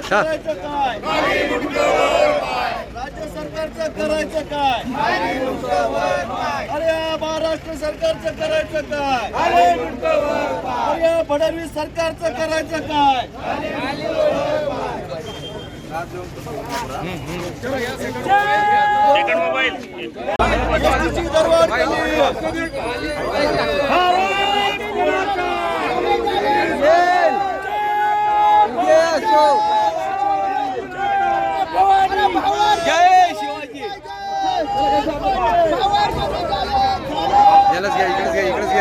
करायचं काय राज्य सरकारचं करायचं काय अरे या महाराष्ट्र सरकारचं करायचं काय अरे या फडणवीस सरकारचं करायचं काय सेकंड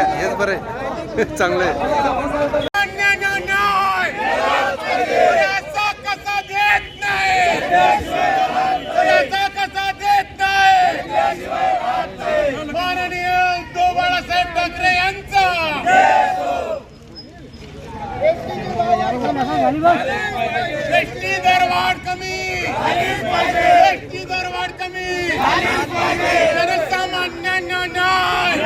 इकडेच हेच बरं आहे. चांगलं आहे. माननीय उद्धव बाळासाहेब ठाकरे यांचा एसटी दरवाढ कमी. एसटी दरवाढ कमी जनसामान्यांना न्याय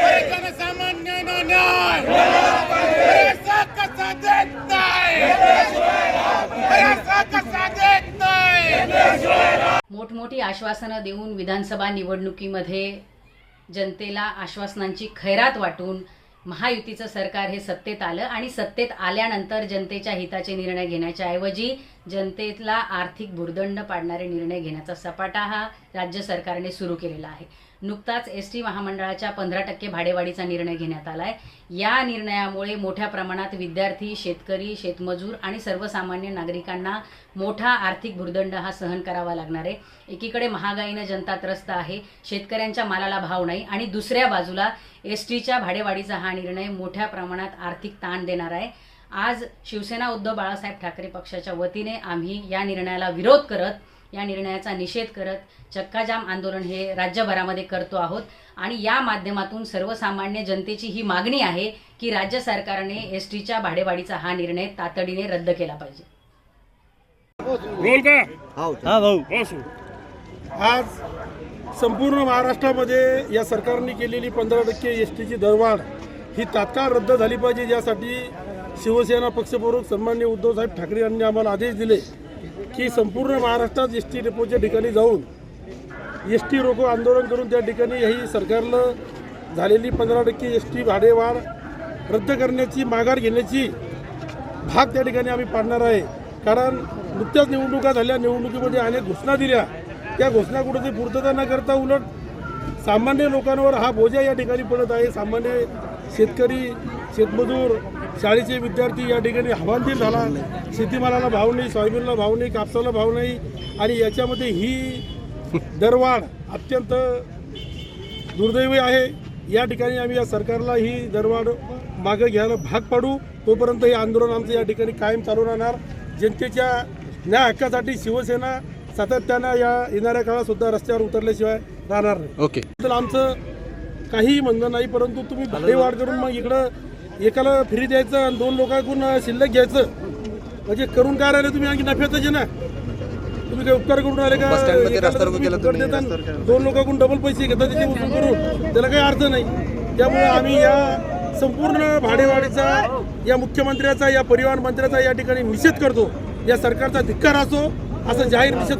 अरे जनसामान्यांना न्याय अरे असा कसा देत नाही अरे असा कसा देत नाही मोठमोठी आश्वासनं देऊन विधानसभा निवडणुकीमध्ये जनतेला आश्वासनांची खैरात वाटून महायुतीचं सरकार हे सत्तेत आलं आणि सत्तेत आल्यानंतर जनतेच्या हिताचे निर्णय घेण्याच्या ऐवजी जनतेला आर्थिक भुर्दंड पाडणारे निर्णय घेण्याचा सपाटा हा राज्य सरकारने सुरू केलेला आहे. नुकताच एस टी महामंडळाच्या पंधरा टक्के भाडेवाढीचा निर्णय घेण्यात आला आहे या निर्णयामुळे मोठ्या प्रमाणात विद्यार्थी शेतकरी शेतमजूर आणि सर्वसामान्य नागरिकांना मोठा आर्थिक भुर्दंड हा सहन करावा लागणार आहे. एकीकडे महागाईनं जनता त्रस्त आहे शेतकऱ्यांच्या मालाला भाव नाही आणि दुसऱ्या बाजूला एस टीच्या भाडेवाढीचा हा निर्णय मोठ्या प्रमाणात आर्थिक ताण देणार आहे. आज शिवसेना उद्धव बाळासाहेब ठाकरे पक्षाच्या वतीने आम्ही या निर्णयाला विरोध करत या निर्णयाचा निषेध करत चक्काजाम आंदोलन हे राज्यभरामध्ये करतो आहोत. आणि या माध्यमातून सर्वसामान्य जनतेची ही मागणी आहे की राज्य सरकारने एस टीच्या भाडेवाढीचा हा निर्णय तातडीने रद्द केला पाहिजे. हा आज संपूर्ण महाराष्ट्रामध्ये या सरकारने केलेली पंधरा टक्के एस टीची दरवाढ ही तात्काळ रद्द झाली पाहिजे यासाठी शिवसेना पक्षप्रमुख सन्मान्य उद्धवसाहेब ठाकरे यांनी आम्हाला आदेश दिले की संपूर्ण महाराष्ट्रात एस टी डेपोच्या ठिकाणी जाऊन एस टी रोको आंदोलन करून त्या ठिकाणी ही सरकारनं झालेली पंधरा टक्के एस टी भाडेवाढ रद्द करण्याची माघार घेण्याची भाग त्या ठिकाणी आम्ही पाडणार आहे. कारण नुकत्याच निवडणुका झाल्या निवडणुकीमध्ये अनेक घोषणा दिल्या. त्या घोषणा कुठेतरी पूर्तता न करता उलट सामान्य लोकांवर हा बोजा या ठिकाणी पडत आहे. सामान्य शेतकरी शेतमजूर शाळेचे विद्यार्थी या ठिकाणी हवालदिल झाला. शेतीमालाला भाव नाही सोयाबीनला भाव नाही कापसाला भाव नाही आणि याच्यामध्ये ही दरवाढ अत्यंत दुर्दैवी आहे. या ठिकाणी आम्ही या सरकारला ही दरवाढ मागे घ्यायला भाग पाडू. तोपर्यंत हे आंदोलन आमचं या ठिकाणी कायम चालू राहणार. जनतेच्या न्याय हक्कासाठी शिवसेना सातत्यानं या येणाऱ्या काळात सुद्धा रस्त्यावर उतरल्याशिवाय राहणार नाही. ओके. तर आमचं काही म्हणणं नाही परंतु तुम्ही भाडे वाढ करून मग इकडं एकाला फ्री द्यायचं आणि दोन लोकांकडून शिल्लक घ्यायचं. म्हणजे करून काय राहिले तुम्ही? आणखी नफ्यातच आहे ना तुम्ही काय उपकार करून राहिले का? बस स्टँडमध्ये तुम्ही देता. दोन लोकांकडून डबल पैसे घेतात त्याचे वसूल करून त्याला काही अर्थ नाही. त्यामुळे आम्ही या संपूर्ण भाडेवाढीचा या मुख्यमंत्र्याचा या परिवहन मंत्र्याचा या ठिकाणी निषेध करतो. या सरकारचा धिक्कार असो असं जाहीर निषेध करतो